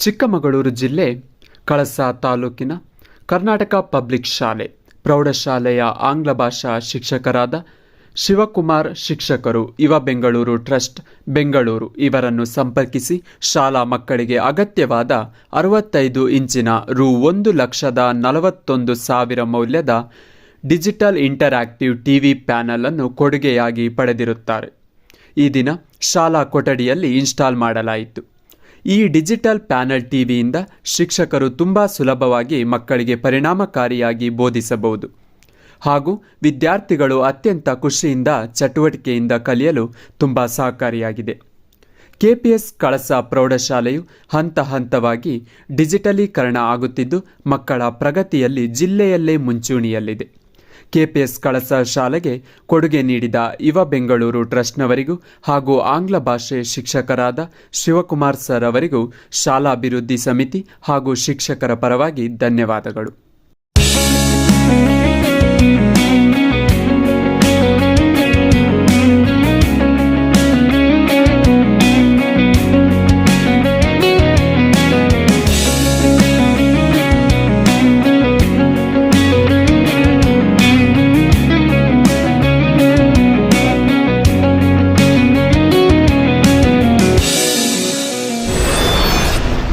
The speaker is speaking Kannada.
ಚಿಕ್ಕಮಗಳೂರು ಜಿಲ್ಲೆ ಕಳಸ ತಾಲೂಕಿನ ಕರ್ನಾಟಕ ಪಬ್ಲಿಕ್ ಶಾಲೆ, ಪ್ರೌಢಶಾಲೆಯ ಆಂಗ್ಲ ಭಾಷಾ ಶಿಕ್ಷಕರಾದ ಶಿವಕುಮಾರ್ ಶಿಕ್ಷಕರು ಯುವ ಬೆಂಗಳೂರು ಟ್ರಸ್ಟ್ ಬೆಂಗಳೂರು ಇವರನ್ನು ಸಂಪರ್ಕಿಸಿ ಶಾಲಾ ಮಕ್ಕಳಿಗೆ ಅಗತ್ಯವಾದ ಅರವತ್ತೈದು ಇಂಚಿನ ರು ಒಂದು ಲಕ್ಷದ ನಲವತ್ತೊಂದು ಸಾವಿರ ಮೌಲ್ಯದ ಡಿಜಿಟಲ್ ಇಂಟರಾಕ್ಟಿವ್ ಟಿವಿ ಪ್ಯಾನಲ್ ಅನ್ನು ಕೊಡುಗೆಯಾಗಿ ಪಡೆದಿರುತ್ತಾರೆ. ಈ ದಿನ ಶಾಲಾ ಕೊಠಡಿಯಲ್ಲಿ ಇನ್ಸ್ಟಾಲ್ ಮಾಡಲಾಯಿತು. ಈ ಡಿಜಿಟಲ್ ಪ್ಯಾನಲ್ ಟಿವಿಯಿಂದ ಶಿಕ್ಷಕರು ತುಂಬ ಸುಲಭವಾಗಿ ಮಕ್ಕಳಿಗೆ ಪರಿಣಾಮಕಾರಿಯಾಗಿ ಬೋಧಿಸಬಹುದು. ಹಾಗೂ ವಿದ್ಯಾರ್ಥಿಗಳು ಅತ್ಯಂತ ಖುಷಿಯಿಂದ ಚಟುವಟಿಕೆಯಿಂದ ಕಲಿಯಲು ತುಂಬ ಸಹಕಾರಿಯಾಗಿದೆ. ಕೆಪಿಎಸ್ ಕಳಸ ಪ್ರೌಢಶಾಲೆಯು ಹಂತ ಹಂತವಾಗಿ ಡಿಜಿಟಲೀಕರಣ ಆಗುತ್ತಿದ್ದು, ಮಕ್ಕಳ ಪ್ರಗತಿಯಲ್ಲಿ ಜಿಲ್ಲೆಯಲ್ಲೇ ಮುಂಚೂಣಿಯಲ್ಲಿದೆ. ಕೆಪಿಎಸ್ ಕಳಸ ಶಾಲೆಗೆ ಕೊಡುಗೆ ನೀಡಿದ ಯುವ ಬೆಂಗಳೂರು ಟ್ರಸ್ಟ್ನವರಿಗೂ ಹಾಗೂ ಆಂಗ್ಲ ಭಾಷೆ ಶಿಕ್ಷಕರಾದ ಶಿವಕುಮಾರ್ ಸರ್ ಅವರಿಗೂ ಶಾಲಾಭಿವೃದ್ಧಿ ಸಮಿತಿ ಹಾಗೂ ಶಿಕ್ಷಕರ ಪರವಾಗಿ ಧನ್ಯವಾದಗಳು.